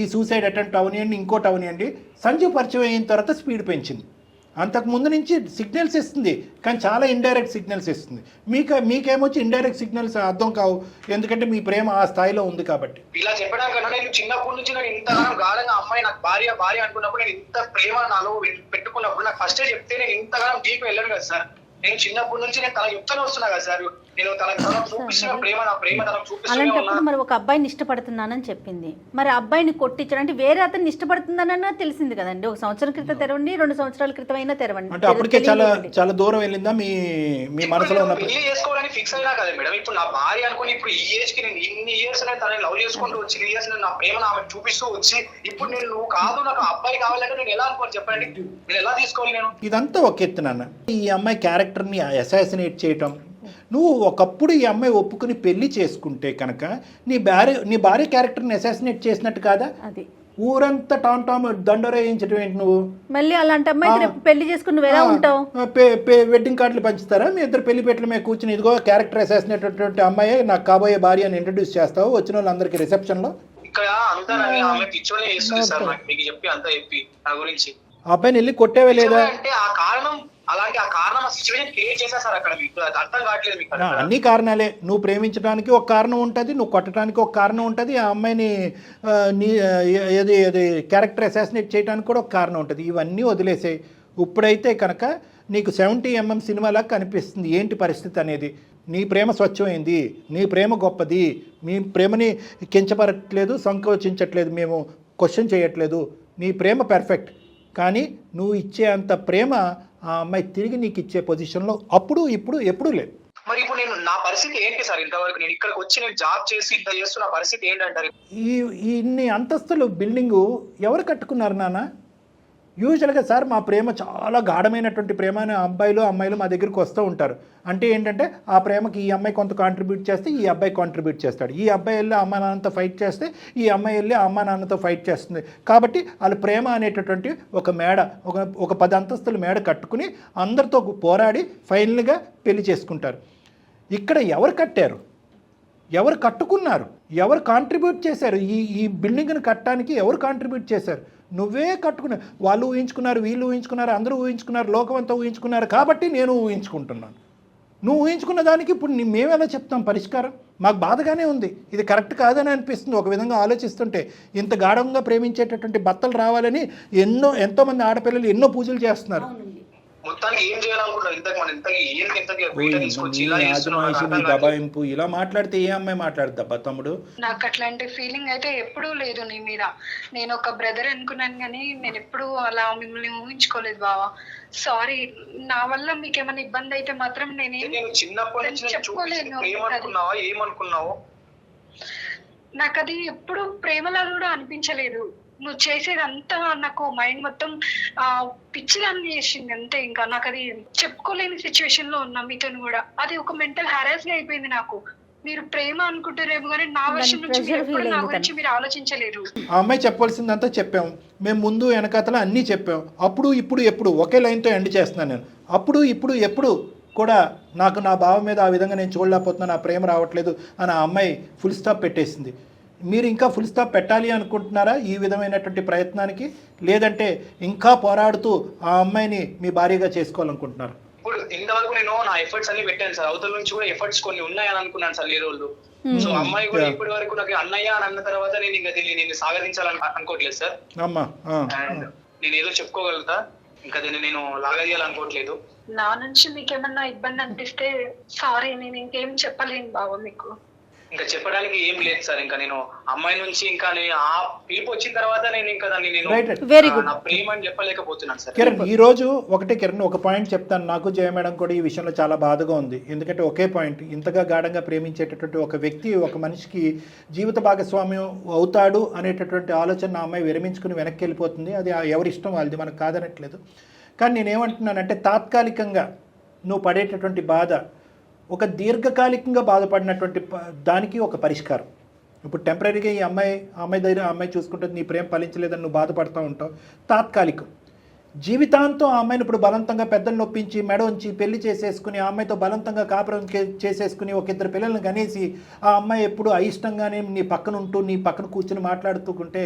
ఈ సూసైడ్ అటెంప్ట్ అవనియండి ఇంకోటి అవనియండి. సంజీవ్ పరిచయం అయిన తర్వాత స్పీడ్ పెంచింది. అంతకు ముందు నుంచి సిగ్నల్స్ ఇస్తుంది కానీ చాలా ఇండైరెక్ట్ సిగ్నల్స్ ఇస్తుంది. మీకు మీకేమొచ్చి ఇండైరెక్ట్ సిగ్నల్స్ అర్థం కావు? ఎందుకంటే మీ ప్రేమ ఆ స్థాయిలో ఉంది కాబట్టి.
ఇలా చెప్పడానికి నేను చిన్నప్పటి నుంచి నేను ఇంత గాఢంగా అమ్మాయి నాకు భార్య భార్య అనుకున్నప్పుడు నేను ఇంత ప్రేమ నాలో పెట్టుకున్నప్పుడు నాకు ఫస్టే చెప్తే నేను ఇంతగానం డీప్ వెళ్ళను కదా సార్. నేను చిన్నప్పటి నుంచి నేను తన చెప్తానే వస్తున్నా కదా సార్. నేను తనకు తనకు చూపిస్తున్న ప్రేమ నా ప్రేమ తనకు చూపిస్తూనే ఉన్నా
అలాంటప్పుడు మరి ఒక అబ్బాయిని ఇష్టపడుతున్నానని చెప్పింది. మరి అబ్బాయిని కొట్టించడం అంటే వేరే అతన్ని ఇష్టపడుతుందనన్నా తెలిసింది కదండి. ఒక సంవత్సరం క్రితం తెరవండి రెండు సంవత్సరాల క్రితం అయినా తెరవండి.
అంటే అప్పటికే చాలా. చాలా దూరం వెళ్ళిందా? మీ మీ మనసులో
నేను
ఉన్న
పెళ్ళి చేసుకోవడానికి ఫిక్స్ అయినా కదా మేడం. ఇప్పుడు నా భార్య అనుకుని ఇప్పుడు ఈ ఏజ్కి నేను ఇన్ని ఇయర్స్ నేను తనని లవ్ చేసుకుంటూ వచ్చి ఇన్ని ఇయర్స్ నా ఆమె చూపిస్తూ వచ్చి ఇప్పుడు నేను నువ్వు కాదు నాకు ఆ అబ్బాయి కావాలంటే నేను ఎలా అనుకోవాలి చెప్పండి? నేను ఎలా తీసుకోవాలి నేను?
ఇదంతా ఒక ఎత్తు నాన్న. ఈ అమ్మాయి క్యారెక్టర్ని అసాసినేట్ చేయటం నువ్వు ఒకప్పుడు ఈ అమ్మాయి ఒప్పుకుని పెళ్ళి చేసుకుంటే కనుక నీ భార్య నీ భార్య క్యారెక్టర్ని అసాసినేట్ చేసినట్టు కాదా?
అది.
ఊరంతా టామ్ టామ్ దండోరేయించడం ఏంటి నువ్వు?
మళ్ళీ అలాంటి అమ్మాయి పెళ్ళి చేసుకుని నువ్వు ఎలా ఉంటావు?
ఆ, పే- పే- వెడ్డింగ్ కార్డులు పంచుతారా? మీ ఇద్దరు పెళ్ళి పెట్టల మీద కూర్చుని ఇదిగో క్యారెక్టర్ అసాసినేటటువంటి అమ్మాయి నాకు కాబోయే భార్య అని ఇంట్రడ్యూస్ చేస్తావు వచ్చిన వాళ్ళందరికీ రిసెప్షన్లో
ఇక్కడ అందరూ ఆమె పిచ్చోనే చేస్తుంది సార్ నాకు మీకు చెప్పి అంతా చెప్పి నా గురించి.
ఆ అబ్బాయిని వెళ్ళి కొట్టేవే లేదా?
అంటే ఆ కారణం అలాంటి ఆ కారణం సిచ్యువేషన్ క్రియేట్ చేశా సార్ అక్కడ మీకు. అర్థం కావట్లేదు మీకు.
అన్ని కారణాలే. నువ్వు ప్రేమించడానికి ఒక కారణం ఉంటుంది నువ్వు కొట్టడానికి ఒక కారణం ఉంటుంది ఆ అమ్మాయిని నీ ఏది ఏది క్యారెక్టర్ అసాసినేట్ చేయడానికి కూడా ఒక కారణం ఉంటుంది. ఇవన్నీ వదిలేసాయి ఇప్పుడైతే కనుక నీకు సెవెంటీ ఎంఎం సినిమాలా కనిపిస్తుంది. ఏంటి పరిస్థితి అనేది? నీ ప్రేమ స్వచ్ఛమైంది నీ ప్రేమ గొప్పది మీ ప్రేమని కించపరట్లేదు సంకోచించట్లేదు మేము క్వశ్చన్ చేయట్లేదు. నీ ప్రేమ పర్ఫెక్ట్ కానీ నువ్వు ఇచ్చే అంత ప్రేమ ఆ అమ్మాయి తిరిగి నీకు ఇచ్చే పొజిషన్లో అప్పుడు ఇప్పుడు ఎప్పుడూ లేదు.
మరి ఇప్పుడు నేను నా పరిస్థితి ఏంటి సార్ ఇంతవరకు? నేను ఇక్కడికి వచ్చి నేను జాబ్ చేసి ఇంత చేస్తున్న పరిస్థితి ఏంటంటారు?
ఈ ఈ ఇన్ని అంతస్తులు బిల్డింగు ఎవరు కట్టుకున్నారు నాన్న? యూజువల్గా సార్ మా ప్రేమ చాలా గాఢమైనటువంటి ప్రేమ. అని అబ్బాయిలు అమ్మాయిలు మా దగ్గరికి వస్తూ ఉంటారు. అంటే ఏంటంటే ఆ ప్రేమకి ఈ అమ్మాయి కొంత కాంట్రిబ్యూట్ చేస్తే ఈ అబ్బాయి కాంట్రిబ్యూట్ చేస్తాడు. ఈ అబ్బాయి వెళ్ళి అమ్మ నాన్నతో ఫైట్ చేస్తే ఈ అమ్మాయి వెళ్ళి అమ్మ నాన్నతో ఫైట్ చేస్తుంది. కాబట్టి వాళ్ళ ప్రేమ అనేటటువంటి ఒక మేడ ఒక ఒక పది అంతస్తుల మేడ కట్టుకుని అందరితో పోరాడి ఫైనల్గా పెళ్ళి చేసుకుంటారు. ఇక్కడ ఎవరు కట్టారు? ఎవరు కట్టుకున్నారు? ఎవరు కాంట్రిబ్యూట్ చేశారు? ఈ ఈ బిల్డింగ్ని కట్టడానికి ఎవరు కాంట్రిబ్యూట్ చేశారు? నువ్వే కట్టుకున్నా వాళ్ళు ఊహించుకున్నారు వీళ్ళు ఊహించుకున్నారు అందరూ ఊహించుకున్నారు లోకమంతా ఊహించుకున్నారు కాబట్టి నేను ఊహించుకుంటున్నాను. నువ్వు ఊహించుకున్న దానికి ఇప్పుడు మేము ఎలా చెప్తాం పరిష్కారం? మాకు బాధగానే ఉంది. ఇది కరెక్ట్ కాదని అనిపిస్తుంది. ఒక విధంగా ఆలోచిస్తుంటే ఇంత గాఢంగా ప్రేమించేటటువంటి భర్తలు రావాలని ఎన్నో ఎంతోమంది ఆడపిల్లలు ఎన్నో పూజలు చేస్తున్నారు.
మొత్తానికి ఏం చేయాలనుకుంటున్నారు ఇంతకు మన ఇంతకి ఏంటి ఇంతకి బయట తీసుకొచ్చి ఇలా
నీ
చేస్తున్నారు నాకు
ఆజమాయిషి, నీ
అర్థం కావట్లేదు.
దబాయింపు. ఇలా మాట్లాడితే ఏ అమ్మాయి మాట్లాడుద్దబ్బా తమ్ముడు?
నాకు అట్లాంటి ఫీలింగ్ అయితే ఎప్పుడూ లేదు నీ మీద. నేను ఒక బ్రదర్ అనుకున్నాను కానీ నేను ఎప్పుడూ అలా మిమ్మల్ని ఊహించుకోలేదు బావా. సారీ నా వల్ల మీకు ఏమైనా ఇబ్బంది అయితే మాత్రం నేనేం
నేను చిన్నప్పటి నుంచి
చెప్పుకోలేను
ప్రేమ అనుకున్నావా ఏమనుకున్నావు?
నాకు అది ఎప్పుడు ప్రేమలా కూడా అనిపించలేదు. నువ్వు చేసేదంతా నాకు మైండ్ మొత్తం ఆ పిచ్చిదాన్ని చేసింది అంతే ఇంకా. నాకు అది చెప్పుకోలేని సిచ్యువేషన్లో ఉన్నా మీతో కూడా. అది ఒక మెంటల్ హారాస్ అయిపోయింది నాకు. మీరు ప్రేమ అనుకుంటారేమో కానీ నా వర్షం నుంచి మీరు ఎప్పుడు నా గురించి మీరు ఆలోచించలేరు
ఆ అమ్మాయి చెప్పాల్సిందంతా చెప్పాం. మేము ముందు వెనకాతల అన్నీ చెప్పాం. అప్పుడు ఇప్పుడు ఎప్పుడు ఒకే లైన్తో ఎండ్ చేస్తున్నాను నేను. అప్పుడు ఇప్పుడు ఎప్పుడు కూడా నాకు నా భావం మీద ఆ విధంగా నేను చూడలేకపోతున్నాను నా ప్రేమ రావట్లేదు అని ఆ అమ్మాయి ఫుల్ స్టాప్ పెట్టేసింది. మీరు ఇంకా ఫుల్ స్టాప్ పెట్టాలి అనుకుంటున్నారా ఈ విధమైనటువంటి ప్రయత్నానికి? లేదంటే ఇంకా పోరాడుతూ ఆ అమ్మాయిని మీ భార్యగా చేసుకోవాలనుకుంటున్నారు?
ఇప్పుడు ఇంతవరకు నేను నా ఎఫర్ట్స్ అన్ని పెట్టాను సార్. అవతల నుంచి కూడా ఎఫర్ట్స్ కొన్ని ఉన్నాయని అనుకున్నాను సార్ ఈ రోజు సో అమ్మాయి కూడా. ఇప్పటి వరకు నాకు అన్నయ్య అని అన్న తర్వాత నేను ఇంకా దీన్ని నేను సాగరించాలని అనుకోవట్లేదు సార్.
అమ్మా
అండ్ నేను ఏదో చెప్పుకోగలుగుతా. ఇంకా దీన్ని నేను లాగదీయాలనుకోవట్లేదు.
నా నుంచి మీకు ఏమన్నా ఇబ్బంది అనిపిస్తే సారీ నేను ఇంకేం చెప్పలేను బావ మీకు.
ఇంకా చెప్పడానికి ఏం లేదు సార్ ఇంకా నేను అమ్మాయి నుంచి ఇంకా నేను ఆ పిలుపు వచ్చిన తర్వాత నేను ఇంకా దాన్ని నేను
వెరీ
నా-
గుడ్
నా ప్రేమ అని చెప్పలేకపోతున్నాను సార్.
కిరణ్ ఈ రోజు ఒకటే కిరణ్ ఒక పాయింట్ చెప్తాను. నాకు జయ మేడం కూడా ఈ విషయంలో చాలా బాధగా ఉంది. ఎందుకంటే ఒకే పాయింట్ ఇంతగా గాఢంగా ప్రేమించేటటువంటి ఒక వ్యక్తి ఒక మనిషికి జీవిత భాగస్వామ్యం అవుతాడు అనేటటువంటి ఆలోచన నా అమ్మాయి విరమించుకుని వెనక్కి వెళ్ళిపోతుంది. అది ఎవరి ఇష్టం వాళ్ళది మనకు కాదనట్లేదు. కానీ నేనేమంటున్నానంటే తాత్కాలికంగా నువ్వు పడేటటువంటి బాధ ఒక దీర్ఘకాలికంగా బాధపడినటువంటి దానికి ఒక పరిష్కారం. ఇప్పుడు టెంపరీగా ఈ అమ్మాయి అమ్మాయి దగ్గర అమ్మాయి చూసుకుంటుంది నీ ప్రేమ ఫలించలేదని నువ్వు బాధపడుతూ ఉంటావు. తాత్కాలికం. జీవితాంతం ఆ అమ్మాయిని ఇప్పుడు బలవంతంగా పెద్దలు నొప్పించి మెడ ఉంచి పెళ్ళి చేసేసుకుని ఆ అమ్మాయితో బలవంతంగా కాపురం చేసేసుకుని ఒక ఇద్దరు పిల్లల్ని కనేసి ఆ అమ్మాయి ఎప్పుడు అయిష్టంగానే నీ పక్కన ఉంటూ నీ పక్కన కూర్చుని మాట్లాడుతుంటే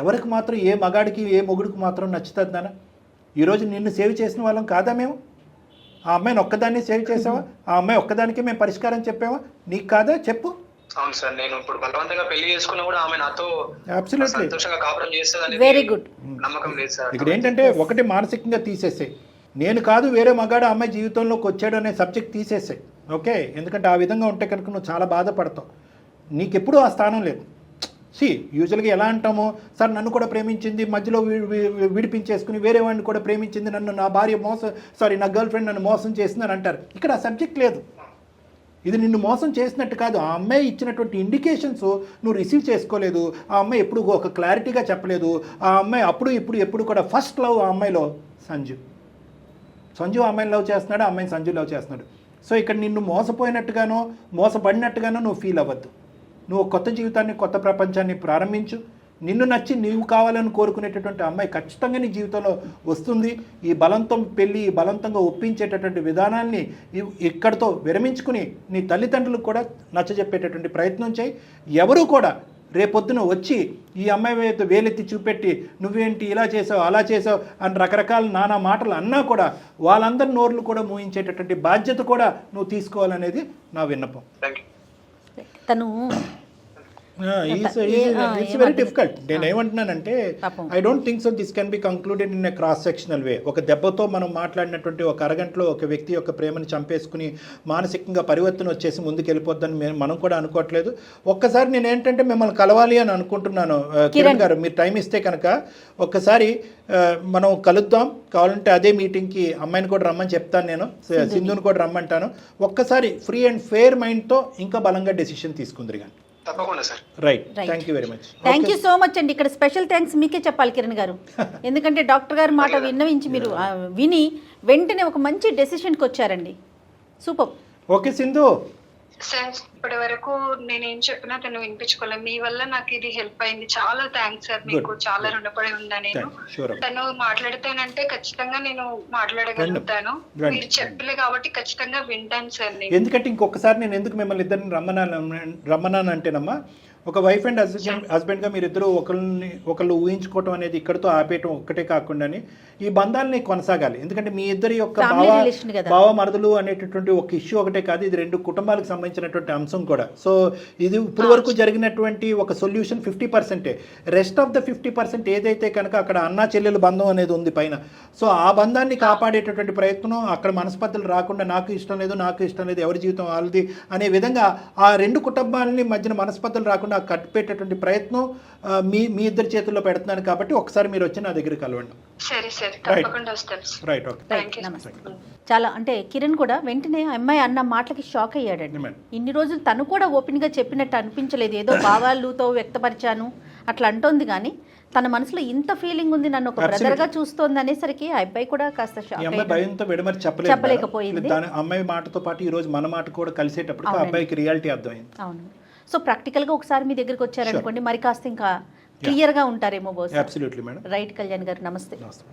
ఎవరికి మాత్రం ఏ మగాడికి ఏ మొగుడికి మాత్రం నచ్చుతుందనా ఈరోజు నిన్ను సేవ్ చేసిన వాళ్ళం కాదా మేము? ఆ అమ్మాయిని ఒక్కదాన్ని సేవ్ చేసావా? ఆ అమ్మాయి ఒక్కదానికి మేము పరిష్కారం చెప్పావా? నీకు కాదా? చెప్పు.
అవును సార్ నేను ఇప్పుడు బలవంతంగా పెళ్ళి చేసుకున్నా కూడా ఆమె నాతో సంతోషంగా కాపురం చేస్తుంది
వెరీ గుడ్
నమ్మకం లేదు సార్.
ఇక్కడ ఏంటంటే ఒకటి మానసికంగా తీసేసాయి నేను కాదు వేరే మగాడు అమ్మాయి జీవితంలోకి వచ్చాడు అనే సబ్జెక్ట్ తీసేసాయి ఓకే ఎందుకంటే ఆ విధంగా ఉంటే కనుక నువ్వు చాలా బాధపడతావు. నీకెప్పుడూ ఆ స్థానం లేదు. సి యూజువల్గా ఎలా అంటాము? సార్ నన్ను కూడా ప్రేమించింది మధ్యలో విడిపించేసుకుని వేరే వాడిని కూడా ప్రేమించింది నన్ను నా భార్య మోసం సారీ నా గర్ల్ ఫ్రెండ్ నన్ను మోసం చేసిందని అంటారు. ఇక్కడ ఆ సబ్జెక్ట్ లేదు. ఇది నిన్ను మోసం చేసినట్టు కాదు. ఆ అమ్మాయి ఇచ్చినటువంటి ఇండికేషన్స్ నువ్వు రిసీవ్ చేసుకోలేదు. ఆ అమ్మాయి ఎప్పుడు ఒక క్లారిటీగా చెప్పలేదు. ఆ అమ్మాయి అప్పుడు ఇప్పుడు ఎప్పుడు కూడా ఫస్ట్ లవ్ ఆ అమ్మాయిలో సంజు. సంజు ఆ అమ్మాయిని లవ్ చేస్తున్నాడు ఆ అమ్మాయిని సంజు లవ్ చేస్తున్నాడు. సో ఇక్కడ నిన్ను మోసపోయినట్టుగానో మోసపడినట్టుగానో నువ్వు ఫీల్ అవ్వద్దు. నువ్వు కొత్త జీవితాన్ని కొత్త ప్రపంచాన్ని ప్రారంభించు. నిన్ను నచ్చి నీవు కావాలని కోరుకునేటటువంటి అమ్మాయి ఖచ్చితంగా నీ జీవితంలో వస్తుంది. ఈ బలంతో పెళ్ళి ఈ బలవంతంగా ఒప్పించేటటువంటి విధానాన్ని ఇక్కడితో విరమించుకుని నీ తల్లిదండ్రులకు కూడా నచ్చజెప్పేటటువంటి ప్రయత్నం చేయి. ఎవరు కూడా రేపొద్దున వచ్చి ఈ అమ్మాయి మీద వేలెత్తి చూపెట్టి నువ్వేంటి ఇలా చేసావు అలా చేసావు అని రకరకాల నానా మాటలు అన్నా కూడా వాళ్ళందరి నోర్లు కూడా మూయించేటటువంటి బాధ్యత కూడా నువ్వు తీసుకోవాలనేది నా విన్నపం.
తను
ఇట్స్ వెరీ డిఫికల్ట్ నేను ఏమంటున్నానంటే. I don't think so this can be concluded in a cross sectional way ఒక దెబ్బతో మనం మాట్లాడినటువంటి ఒక అరగంటలో ఒక వ్యక్తి యొక్క ప్రేమను చంపేసుకుని మానసికంగా పరివర్తన వచ్చేసి ముందుకు వెళ్ళిపోద్దని మనం కూడా అనుకోవట్లేదు. ఒక్కసారి నేను ఏంటంటే మిమ్మల్ని కలవాలి అని అనుకుంటున్నాను కిరణ్ గారు. మీరు టైం ఇస్తే కనుక ఒక్కసారి మనం కలుద్దాం. కావాలంటే అదే మీటింగ్కి అమ్మాయిని కూడా రమ్మని చెప్తాను నేను. సింధుని. కూడా రమ్మంటాను. ఒక్కసారి ఫ్రీ అండ్ ఫెయిర్ మైండ్తో ఇంకా బలంగా డెసిషన్ తీసుకుందరు కానీ
తప్పకుండా sir
right
Right.
Thank you very much
thank you so much అండి. ఇక్కడ స్పెషల్ థ్యాంక్స్ మీకే చెప్పాలి కిరణ్ గారు. ఎందుకంటే డాక్టర్ గారి మాట విన్నవించి మీరు విని వెంటనే ఒక మంచి డెసిషన్కి వచ్చారండి సూపర్
ఓకే సింధు
సార్ ఇప్పటి వరకు నేనేం చెప్పినా తను వినిపించుకోలేదు మీ వల్ల నాకు ఇది హెల్ప్ అయింది. చాలా థ్యాంక్స్ సార్ మీకు. చాలా రుణపడి ఉందా నేను. తను మాట్లాడితేనంటే ఖచ్చితంగా నేను మాట్లాడగలుగుతాను. మీరు చెప్పలే కాబట్టి ఖచ్చితంగా వింటాను సార్ నేను.
ఎందుకంటే ఇంకొకసారి నేను ఎందుకు మిమ్మల్ని ఇద్దరిని రమ్మనాను రమ్మనాను అంటేనమ్మా ఒక వైఫ్ అండ్ హస్బెండ్ హస్బెండ్గా మీరిద్దరూ ఒకరిని ఒకళ్ళు ఊహించుకోవటం అనేది ఇక్కడితో ఆపేయటం ఒక్కటే కాకుండాని ఈ బంధాలని కొనసాగాలి. ఎందుకంటే మీ ఇద్దరి యొక్క భావ. భావ మరదలు అనేటటువంటి ఒక ఇష్యూ ఒకటే కాదు ఇది రెండు కుటుంబాలకు సంబంధించినటువంటి అంశం కూడా. సో ఇది ఇప్పుడు వరకు జరిగినటువంటి ఒక సొల్యూషన్ ఫిఫ్టీ పర్సెంటే rest of the fifty percent ఏదైతే కనుక అక్కడ అన్నా చెల్లెల బంధం అనేది ఉంది పైన సో ఆ బంధాన్ని కాపాడేటటువంటి ప్రయత్నం అక్కడ మనస్పర్ధలు రాకుండా నాకు ఇష్టం లేదు నాకు ఇష్టం లేదు ఎవరి జీవితం వాళ్ళది అనే విధంగా ఆ రెండు కుటుంబాలని మధ్యన మనస్పర్ధలు రాకుండా కట్టిపెట్టేటువంటి ప్రయత్నం మీ మీ ఇద్దరి చేతుల్లో పెడుతున్నాను కాబట్టి ఒకసారి మీరు వచ్చి నా దగ్గరికి కలవండి.
సరే సార్. తప్పకుండా వస్తాను. సార్
రైట్ ఓకే
నమస్తే. చాలా అంటే కిరణ్ కూడా వెంటనే అమ్మాయి అన్న మాటలకి షాక్ అయ్యాడండి. ఇన్ని రోజులు తను కూడా ఓపెన్గా చెప్పినట్టు అనిపించలేదు. ఏదో భావాలుతో వ్యక్తపరిచాను అట్లా అంటోంది కానీ తన మనసులో ఇంత ఫీలింగ్ ఉంది నన్ను ఒక
Absolutely.
బ్రదర్గా చూస్తోంది అనేసరికి ఆ అబ్బాయి కూడా కాస్త
భయంతో విడమరి
చెప్పలేకపోయింది.
అమ్మాయి మాటతో పాటు ఈ రోజు మన మాట కూడా కలిసేటప్పుడు. అబ్బాయికి రియాలిటీ అర్థమైంది.
అవును. సో ప్రాక్టికల్గా ఒకసారి మీ దగ్గరికి వచ్చారనుకోండి మరి కాస్త ఇంకా క్లియర్గా ఉంటారేమో బహుశా
అబ్సల్యూట్లీ మేడం
రైట్ కళ్యాణ్ గారు నమస్తే.
నమస్తే.